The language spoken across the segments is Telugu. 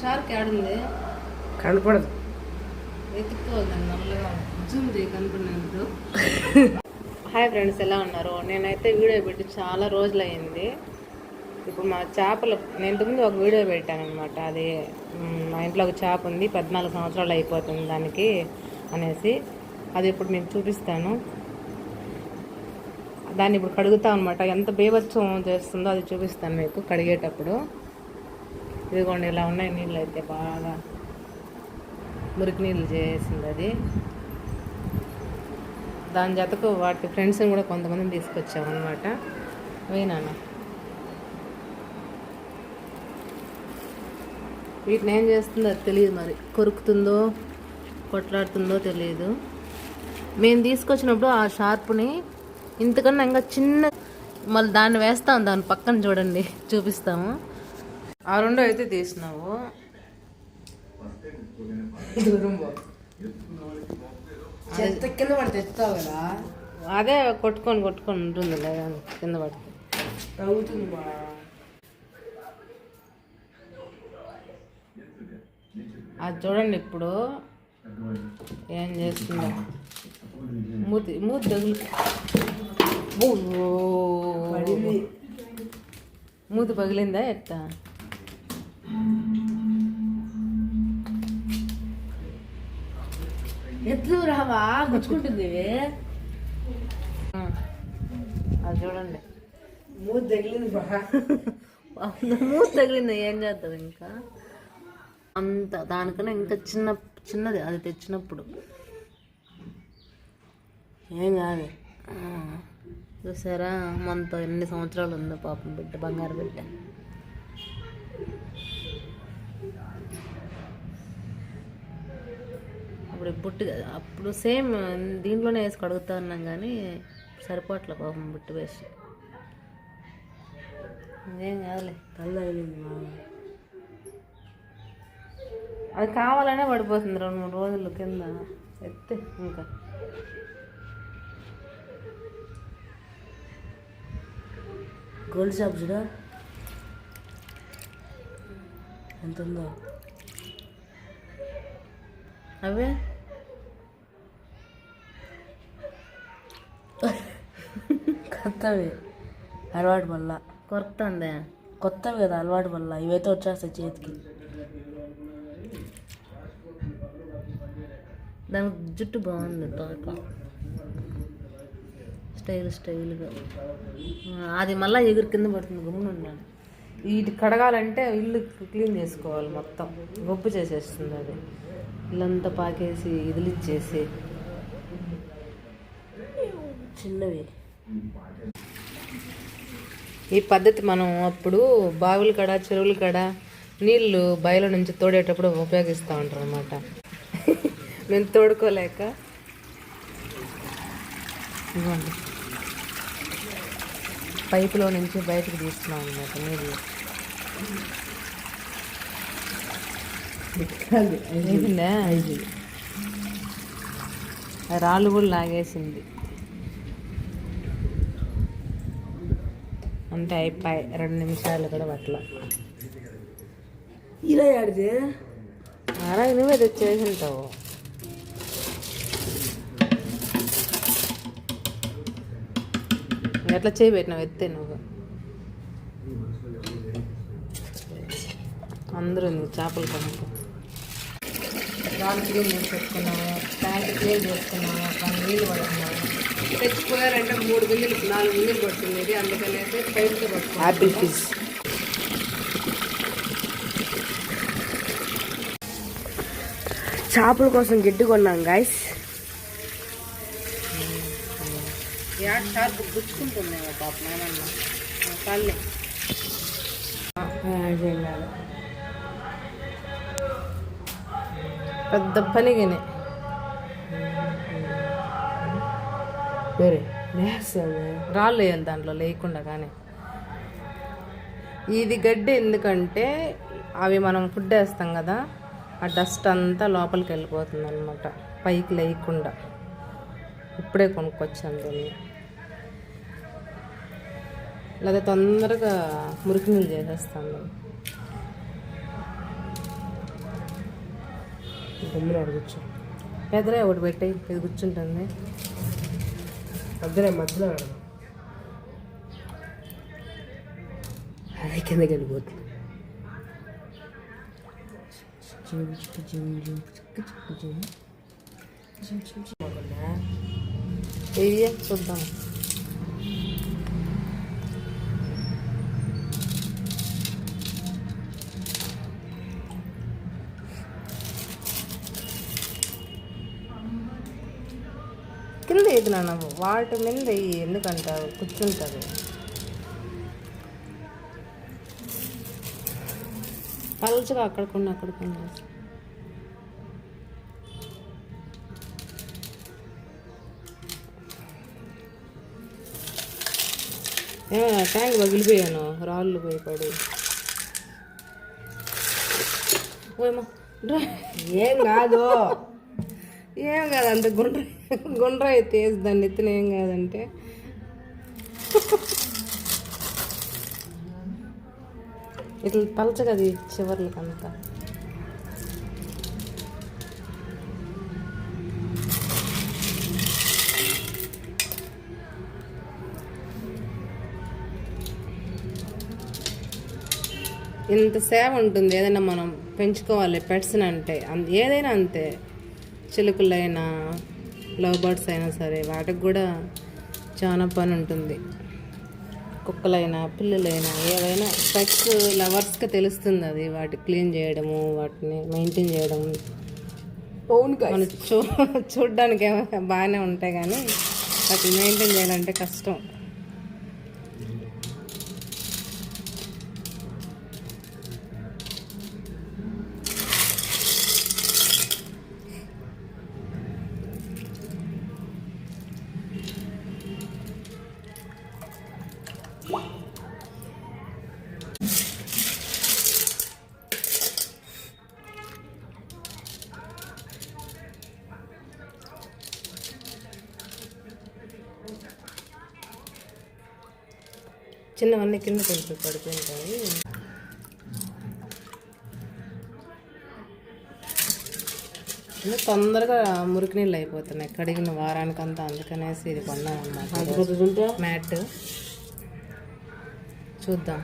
షార్క్ ఆడుంది కనపడదు. హాయ్ ఫ్రెండ్స్ ఎలా ఉన్నారు? నేనైతే వీడియో పెట్టి చాలా రోజులు అయింది ఇప్పుడు మా చేపలు నేను ఇంతకుముందు ఒక వీడియో పెట్టాను అనమాట అది మ్, ఇంట్లో ఒక చేప ఉంది పద్నాలుగు సంవత్సరాలు అయిపోతుంది దానికి అనేసి. అది ఇప్పుడు మీకు చూపిస్తాను. దాన్ని ఇప్పుడు కడుగుతాం అనమాట ఎంత బీభత్సం చేస్తుందో అది చూపిస్తాను మీకు కడిగేటప్పుడు. ఇదిగోండి ఇలా ఉన్నాయి నీళ్ళు అయితే బాగా మురికి నీళ్ళు చేసింది అది. దాని జతకు వాటి ఫ్రెండ్స్ని కూడా కొంతమందిని తీసుకొచ్చాం అనమాట పోయినాను వీటిని ఏం చేస్తుందో అది తెలియదు మరి. కొరుకుతుందో కొట్లాడుతుందో తెలియదు. మేము తీసుకొచ్చినప్పుడు ఆ షార్ప్ని ఇంతకన్నా ఇంకా చిన్న మళ్ళీ దాన్ని వేస్తాం దాని పక్కన చూడండి చూపిస్తాము. ఆ రెండు అయితే తీసినావు. కింద పడి తెస్తావు కదా. అదే కొట్టుకొని కొట్టుకొని ఉంటుంది లేదా కింద పడితే. తగ్గుతుంది బా. అది చూడండి ఇప్పుడు. ఏం చేస్తుందో. మూతి మూతి తగులు. మూతి పగిలిందా ఎట్టా? ఎట్లు రావా గుచ్చుకుంటుంది. ఆ. అది చూడండి. మూడు తగిలింది బా. మూతి తగిలిందా. ఏం చేద్దాం ఇంకా? అంత దానికన్నా ఇంకా చిన్న చిన్నది అది తెచ్చినప్పుడు. ఏం కాదు. చూసారా? మనతో ఎన్ని సంవత్సరాలు ఉందో పాపం బిడ్డ బంగారు బిడ్డ. అప్పుడు బుట్టు అప్పుడు సేమ్ దీంట్లోనే వేసి కడుగుతా ఉన్నాం కానీ సరిపోట్లే పాపం బుట్టు వేసి. ఏం కాదులే. అది కావాలనే పడిపోతుంది రెండు మూడు రోజులు కింద. ఎత్తే ఇంకా. గోల్డ్ షాప్ చూడ. ఎంత ఉందో. అవే కొత్తవి. అలవాటు మళ్ళా కొరుకుతుందే కొత్తవి కదా అలవాటు మళ్ళా ఇవైతే వచ్చేస్తాయి చేతికి. దానికి జుట్టు బాగుంది తోక. స్టైల్ స్టైల్గా. అది మళ్ళీ ఎగురు కింద పడుతుంది గమ్మున ఉండాలి. వీటి కడగాలంటే ఇల్లు క్లీన్ చేసుకోవాలి మొత్తం. గొప్ప చేసేస్తుంది అది. ఇల్లంతా పాకేసి ఇదిలిచ్చేసి. చిన్నవి. ఈ పద్ధతి మనం అప్పుడు బావుల కడ చెరువుల కడ నీళ్ళు బయల నుంచి తోడేటప్పుడు ఉపయోగిస్తూ ఉంటారు అనమాట మేము తోడుకోలేక. ఇవ్వండి పైపులో నుంచి బయటకు తీస్తున్నాం అనమాట నీళ్ళు. రాళ్ళు కూడా లాగేసింది. అంతే అయిపోయి రెండు నిమిషాలు కూడా పట్ల ఇలా ఆడితే అలా నువ్వే తెచ్చేసి ఉంటావు ఎట్లా చేయి పెట్టినావు? ఎత్తే నువ్వు. అందరూ ఉంది చేపలు కనుక రాళ్ళు క్లీన్ చేసి పెట్టుకున్నాము ట్యాంక్ క్లీన్ చేసుకున్నాము దాని నీళ్ళు పడుతున్నాము తెచ్చిపోయారంటే మూడు బిల్లులు నాలుగు పడుతుంది ఇది అందుకనేసి పైపుతో పట్టుకున్నాము యాపిల్ ఫిష్ చేపల కోసం గిడ్డు కొన్నాం గాయస్ గుచ్చుకుంటుంది పాపం ఏమన్నా పెద్ద పనిగానే. వేరే వేస్తాను రాళ్ళు వేయాలి దాంట్లో లేకుండా కానీ. ఇది గడ్డి ఎందుకంటే అవి మనం ఫుడ్ వేస్తాం కదా ఆ డస్ట్ అంతా లోపలికి వెళ్ళిపోతుంది అనమాట పైకి లేకుండా ఇప్పుడే కొనుక్కొచ్చాను దీన్ని. లేదా తొందరగా మురికి నీళ్ళు చేసేస్తాను గమ్మున అడగచ్చు. ఎదురే ఒకటి పెట్టి ఇది కూర్చుంటుంది. మధ్యలో మధ్యలో అడగ అదే కిందకి వెళ్ళిపోతుంది ఇది చూద్దాం. కింద ఏది నాన్న. వాటి మీద వెయ్యి ఎందుకంటారు కూర్చుంటుంది. పలుచగా అక్కడికుండా అక్కడికుండా ట్యాంక్ పగిలిపోయాను రాళ్ళు పోయి ఓయమ్మా ఏం కాదు. ఏం కాదంటే గుండ్ర గుండ్ర అయితే వేసి దాన్ని ఎత్తిన ఏం కాదంటే. ఇట్లా పలచగది చివర్లకంతా అంతా ఇంత సేవ ఉంటుంది ఏదైనా మనం పెంచుకోవాలి పెట్స్ అంటే ఏదైనా అంతే. చిలుకలైనా లవ్ బర్డ్స్ అయినా సరే వాటికి కూడా చాలా పని ఉంటుంది. కుక్కలైనా పిల్లలైనా ఏవైనా పెట్స్ లవర్స్కి తెలుస్తుంది అది వాటి క్లీన్ చేయడము వాటిని మెయింటైన్ చేయడం. మనం చూ చూడ్డానికి ఏమో బాగానే ఉంటాయి కానీ వాటిని మెయింటైన్ చేయాలంటే కష్టం. చిన్నవన్నీ కింద కొంచెం పడిపోయింటాయి ఇంకా తొందరగా మురికి నీళ్ళు అయిపోతున్నాయి. కడిగిన వారానికి అంతా అందుకనేసి ఇది కొన్నాం అన్నమాట మ్యాట్. చూద్దాం.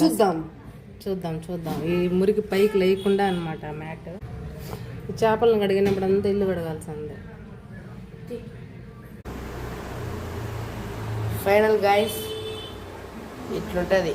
చూద్దాం. చూద్దాం చూద్దాం. ఈ మురికి పైకి లేకుండా అనమాట మ్యాట్. ఈ చేపలను కడిగినప్పుడు అంతా ఇల్లు కడగాల్సిందే. Final guys ఇట్లుంటుంది.